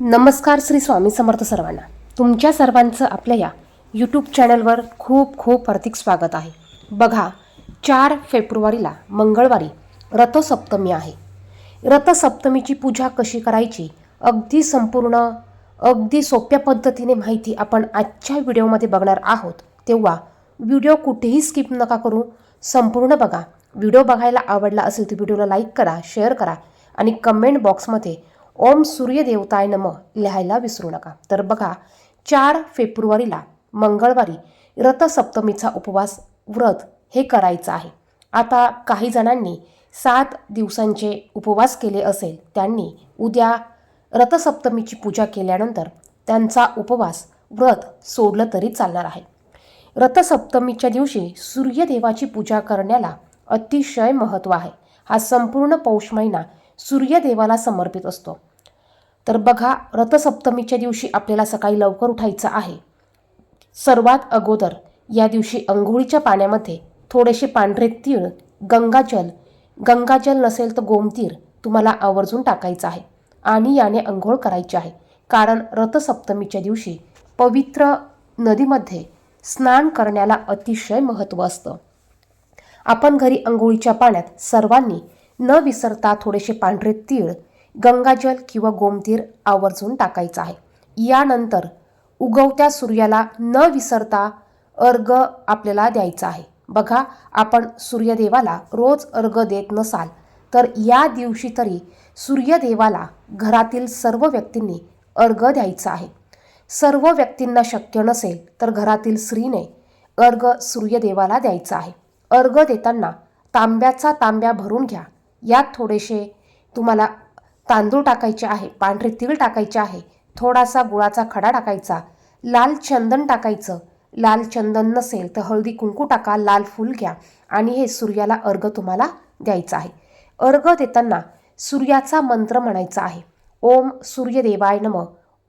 नमस्कार श्री स्वामी समर्थ सर्वांना. तुमच्या सर्वांचं आपल्या या यूट्यूब चॅनलवर खूप खूप हार्दिक स्वागत आहे. बघा चार फेब्रुवारीला मंगळवारी रथसप्तमी आहे. रथसप्तमीची पूजा कशी करायची अगदी संपूर्ण अगदी सोप्या पद्धतीने माहिती आपण आजच्या व्हिडिओमध्ये बघणार आहोत. तेव्हा व्हिडिओ कुठेही स्किप नका करू संपूर्ण बघा. व्हिडिओ बघायला आवडला असेल तर व्हिडिओला लाईक करा शेअर करा आणि कमेंट बॉक्समध्ये ओम सूर्यदेवताय नम लिहायला विसरू नका. तर बघा चार फेब्रुवारीला मंगळवारी रथसप्तमीचा उपवास व्रत हे करायचं आहे. आता काही जणांनी सात दिवसांचे उपवास केले असेल त्यांनी उद्या रथसप्तमीची पूजा केल्यानंतर त्यांचा उपवास व्रत सोडलं तरी चालणार आहे. रथसप्तमीच्या दिवशी सूर्यदेवाची पूजा करण्याला अतिशय महत्त्व आहे. हा संपूर्ण पौष महिना सूर्यदेवाला समर्पित असतो. तर बघा रथसप्तमीच्या दिवशी आपल्याला सकाळी लवकर उठायचं आहे. सर्वात अगोदर या दिवशी अंघोळीच्या पाण्यामध्ये थोडेसे पांढरे तीळ गंगाजल गंगाजल नसेल तर गोमतीर तुम्हाला आवर्जून टाकायचं आहे आणि याने अंघोळ करायची आहे. कारण रथसप्तमीच्या दिवशी पवित्र नदीमध्ये स्नान करण्याला अतिशय महत्त्व असतं. आपण घरी अंघोळीच्या पाण्यात सर्वांनी न विसरता थोडेसे पांढरे तीळ गंगाजल किंवा गोमतीर आवर्जून टाकायचं आहे. यानंतर उगवत्या सूर्याला न विसरता अर्घ आपल्याला द्यायचा आहे. बघा आपण सूर्यदेवाला रोज अर्घ देत नसाल तर या दिवशी तरी सूर्यदेवाला घरातील सर्व व्यक्तींनी अर्घ द्यायचा आहे. सर्व व्यक्तींना शक्य नसेल तर घरातील स्त्रीने अर्घ सूर्यदेवाला द्यायचा आहे. अर्घ देताना तांब्याचा तांब्या भरून घ्या. यात थोडेसे तुम्हाला तांदूळ टाकायचे आहे पांढरे तीळ टाकायचे आहे थोडासा गुळाचा खडा टाकायचा लाल चंदन टाकायचं. लाल चंदन नसेल तर हळदी कुंकू टाका लाल फूल घ्या आणि हे सूर्याला अर्घ तुम्हाला द्यायचं आहे. अर्घ देताना सूर्याचा मंत्र म्हणायचा आहे. ओम सूर्यदेवाय नम.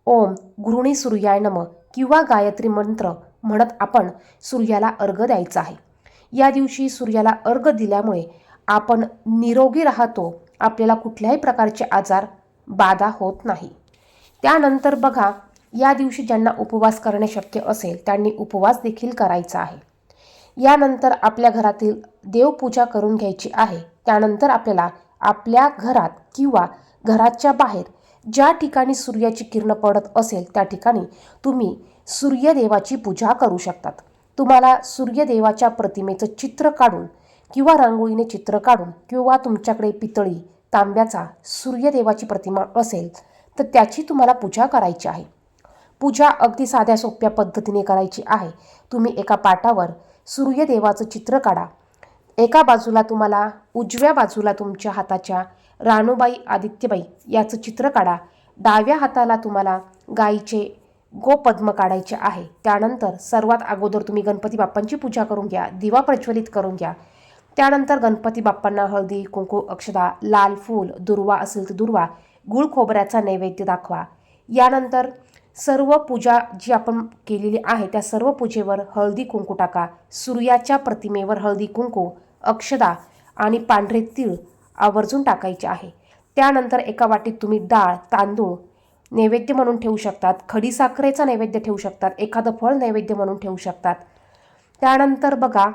ओम गृहिणी सूर्याय नम किंवा गायत्री मंत्र म्हणत आपण सूर्याला अर्घ द्यायचा आहे. या दिवशी सूर्याला अर्घ दिल्यामुळे आपण निरोगी राहतो. आपल्याला कुठल्याही प्रकारचे आजार बाधा होत नाही. त्यानंतर बघा या दिवशी ज्यांना उपवास करणे शक्य असेल त्यांनी उपवास देखील करायचा आहे. यानंतर आपल्या घरातील देवपूजा करून घ्यायची आहे. त्यानंतर आपल्याला आपल्या घरात किंवा घराच्या बाहेर ज्या ठिकाणी सूर्याची किरण पडत असेल त्या ठिकाणी तुम्ही सूर्यदेवाची पूजा करू शकतात. तुम्हाला सूर्यदेवाच्या प्रतिमेचं चित्र काढून किंवा रांगोळीने चित्र काढून किंवा तुमच्याकडे पितळी तांब्याचा सूर्यदेवाची प्रतिमा असेल तर त्याची तुम्हाला पूजा करायची आहे. पूजा अगदी साध्या सोप्या पद्धतीने करायची आहे. तुम्ही एका पाटावर सूर्यदेवाचं चित्र काढा. एका बाजूला तुम्हाला उजव्या बाजूला तुमच्या हाताच्या राणूबाई आदित्यबाई याचं चित्र काढा. डाव्या हाताला तुम्हाला गाईचे गोपद्म काढायचे आहे. त्यानंतर सर्वात अगोदर तुम्ही गणपती बाप्पांची पूजा करून घ्या दिवा प्रज्वलित करून घ्या. त्यानंतर गणपती बाप्पांना हळदी कुंकू अक्षदा लाल फूल दुर्वा असेल तर दुर्वा गुळ खोबऱ्याचा नैवेद्य दाखवा. यानंतर सर्व पूजा जी आपण केलेली आहे त्या सर्व पूजेवर हळदी कुंकू टाका. सूर्याच्या प्रतिमेवर हळदी कुंकू अक्षदा आणि पांढरे तीळ आवर्जून टाकायचे आहे. त्यानंतर एका वाटीत तुम्ही डाळ तांदूळ नैवेद्य म्हणून ठेवू शकतात. खडीसाखरेचा नैवेद्य ठेवू शकतात. एखादं फळ नैवेद्य म्हणून ठेवू शकतात. त्यानंतर बघा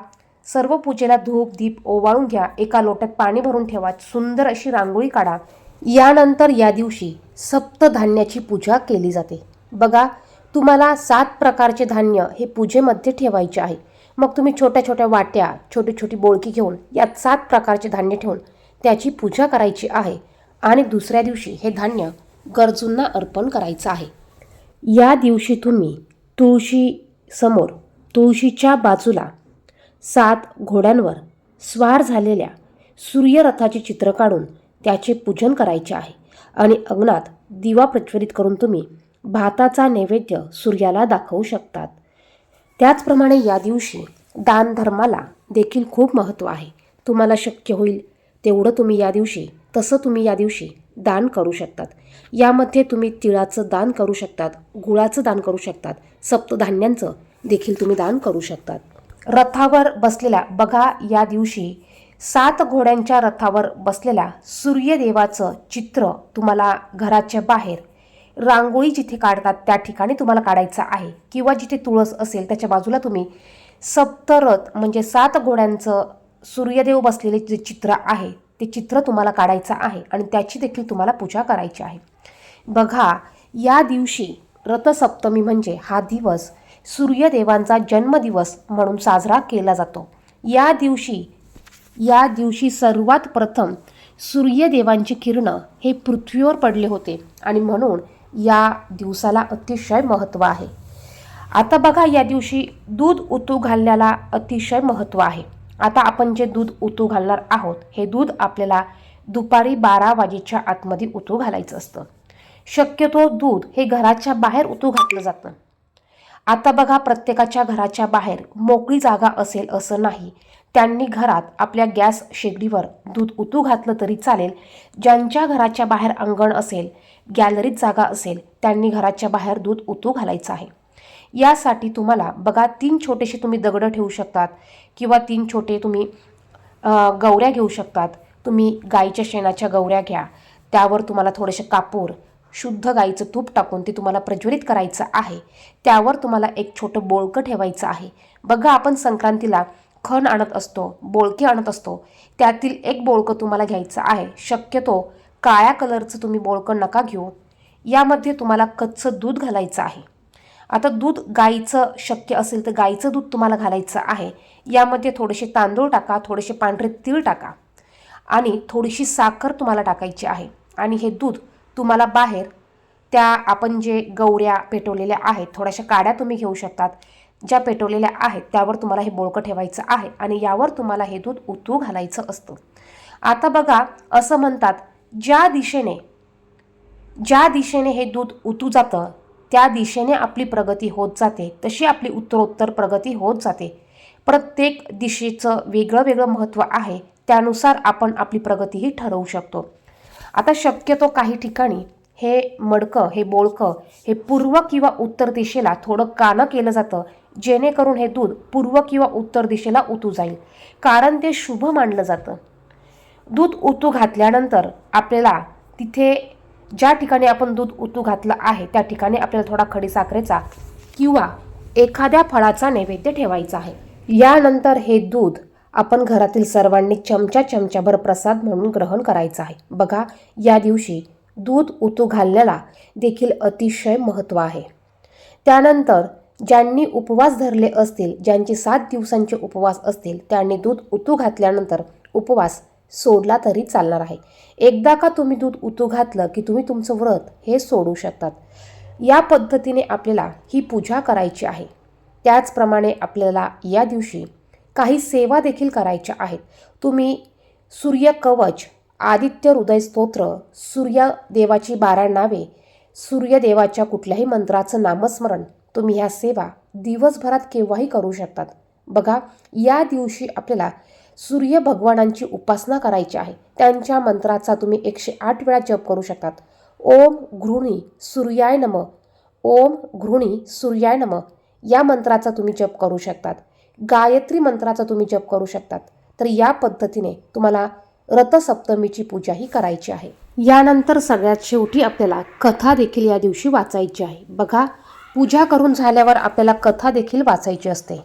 सर्व पूजेला धूप दीप ओवाळून घ्या. एका लोट्यात पाणी भरून ठेवा. सुंदर अशी रांगोळी काढा. यानंतर या दिवशी सप्तधान्याची पूजा केली जाते. बघा तुम्हाला सात प्रकारचे धान्य हे पूजेमध्ये ठेवायचे आहे. मग तुम्ही छोट्या छोट्या वाट्या छोटी छोटी बोळकी घेऊन यात सात प्रकारचे धान्य ठेवून त्याची पूजा करायची आहे आणि दुसऱ्या दिवशी हे धान्य गरजूंना अर्पण करायचं आहे. या दिवशी तुम्ही तुळशी समोर तुळशीच्या बाजूला सात घोड्यांवर स्वार झालेल्या सूर्यरथाचे चित्र काढून त्याचे पूजन करायचे आहे. आणि अंगणात दिवा प्रज्वलित करून तुम्ही भाताचा नैवेद्य सूर्याला दाखवू शकतात. त्याचप्रमाणे या दिवशी दानधर्माला देखील खूप महत्त्व आहे. तुम्हाला शक्य होईल तेवढं तुम्ही या दिवशी तसं तुम्ही या दिवशी दान करू शकतात. यामध्ये तुम्ही तिळाचं दान करू शकतात गुळाचं दान करू शकतात सप्तधान्यांचं देखील तुम्ही दान करू शकतात. रथावर बसलेल्या बघा या दिवशी सात घोड्यांच्या रथावर बसलेल्या सूर्यदेवाचं चित्र तुम्हाला घराच्या बाहेर रांगोळी जिथे काढतात त्या ठिकाणी तुम्हाला काढायचं आहे. किंवा जिथे तुळस असेल त्याच्या बाजूला तुम्ही सप्तरथ म्हणजे सात घोड्यांचं सूर्यदेव बसलेले जे चित्र आहे ते चित्र तुम्हाला काढायचं आहे आणि त्याची देखील तुम्हाला पूजा करायची आहे. बघा या दिवशी रथसप्तमी म्हणजे हा दिवस सूर्यदेवांचा जन्मदिवस म्हणून साजरा केला जातो. या दिवशी या दिवशी सर्वात प्रथम सूर्यदेवांची किरणं हे पृथ्वीवर पडले होते आणि म्हणून या दिवसाला अतिशय महत्त्व आहे. आता बघा या दिवशी दूध उतू घालण्याला अतिशय महत्त्व आहे. आता आपण जे दूध उतू घालणार आहोत हे दूध आपल्याला दुपारी बारा वाजेच्या आतमध्ये उतू घालायचं असतं. शक्यतो दूध हे घराच्या बाहेर उतू घातलं जातं. आता बघा प्रत्येकाच्या घराच्या बाहेर मोकळी जागा असेल असं नाही. त्यांनी घरात आपल्या गॅस शेगडीवर दूध उतू घातलं तरी चालेल. ज्यांच्या घराच्या बाहेर अंगण असेल गॅलरीत जागा असेल त्यांनी घराच्या बाहेर दूध उतू घालायचं आहे. यासाठी तुम्हाला बघा तीन छोटेसे तुम्ही दगडं ठेवू शकतात किंवा तीन छोटे तुम्ही गवऱ्या घेऊ शकतात. तुम्ही गाईच्या शेणाच्या गवऱ्या घ्या. त्यावर तुम्हाला थोडेसे कापूर शुद्ध गाईचं तूप टाकून ते तुम्हाला प्रज्वलित करायचं आहे. त्यावर तुम्हाला एक छोटं बोळकं ठेवायचं आहे. बघा आपण संक्रांतीला खण आणत असतो बोळके आणत असतो. त्यातील एक बोळकं तुम्हाला घ्यायचं आहे. शक्यतो काळ्या कलरचं तुम्ही बोळकं नका घेऊ. यामध्ये तुम्हाला कच्चं दूध घालायचं आहे. आता दूध गाईचं शक्य असेल तर गाईचं दूध तुम्हाला घालायचं आहे. यामध्ये थोडेसे तांदूळ टाका थोडेसे पांढरे तीळ टाका. आणि थोडीशी साखर तुम्हाला टाकायची आहे. आणि हे दूध तुम्हाला बाहेर त्या आपण जे गौऱ्या पेटवलेल्या आहेत थोड्याशा काड्या तुम्ही घेऊ शकतात. ज्या पेटवलेल्या आहेत त्यावर तुम्हाला हे बोळकं ठेवायचं आहे आणि यावर तुम्हाला हे दूध उतू घालायचं असतं. आता बघा असं म्हणतात ज्या दिशेने ज्या दिशेने हे दूध उतू जातं त्या दिशेने आपली प्रगती होत जाते तशी आपली उत्तरोत्तर प्रगती होत जाते. प्रत्येक दिशेचं वेगळं वेगळं महत्त्व आहे त्यानुसार आपण आपली प्रगतीही ठरवू शकतो. आता शक्यतो काही ठिकाणी हे मडकं हे बोळकं हे पूर्व किंवा उत्तर दिशेला थोडं कानं केलं जातं जेणेकरून हे दूध पूर्व किंवा उत्तर दिशेला उतू जाईल. कारण ते शुभ मानलं जातं. दूध उतू घातल्यानंतर आपल्याला तिथे ज्या ठिकाणी आपण दूध उतू घातलं आहे त्या ठिकाणी आपल्याला थोडा खडीसाखरेचा किंवा एखाद्या फळाचा नैवेद्य ठेवायचा आहे. यानंतर हे दूध आपण घरातील सर्वांनी चमचा चमच्याभर प्रसाद म्हणून ग्रहण करायचा आहे. बघा या दिवशी दूध उतू घालण्याला देखील अतिशय महत्त्व आहे. त्यानंतर ज्यांनी उपवास धरले असतील ज्यांचे सात दिवसांचे उपवास असतील त्यांनी दूध उतू घातल्यानंतर उपवास सोडला तरी चालणार आहे. एकदा का तुम्ही दूध उतू घातलं की तुम्ही तुमचं व्रत हे सोडू शकतात. या पद्धतीने आपल्याला ही पूजा करायची आहे. त्याचप्रमाणे आपल्याला या दिवशी काही सेवा देखील करायच्या आहेत. तुम्ही सूर्य कवच आदित्य हृदय स्तोत्र सूर्यदेवाची बारा नावे सूर्यदेवाच्या कुठल्याही मंत्राचं नामस्मरण तुम्ही ह्या सेवा दिवसभरात केव्हाही करू शकतात. बघा या दिवशी आपल्याला सूर्य भगवानांची उपासना करायची आहे. त्यांच्या मंत्राचा तुम्ही एकशे आठ वेळा जप करू शकतात. ओम घृणी सूर्याय नम ओम घृणी सूर्याय नम या मंत्राचा तुम्ही जप करू शकतात. गायत्री मंत्राचा तुम्ही जप करू शकतात. तर या पद्धतीने तुम्हाला रथसप्तमीची पूजाही करायची आहे. यानंतर सगळ्यात शेवटी आपल्याला कथा देखील या दिवशी वाचायची आहे. बघा पूजा करून झाल्यावर आपल्याला कथा देखील वाचायची असते.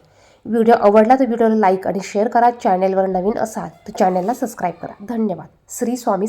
व्हिडिओ आवडला तर व्हिडिओला लाईक आणि शेअर करा. चॅनेलवर नवीन असाल तर चॅनेलला सबस्क्राईब करा. धन्यवाद. श्री स्वामी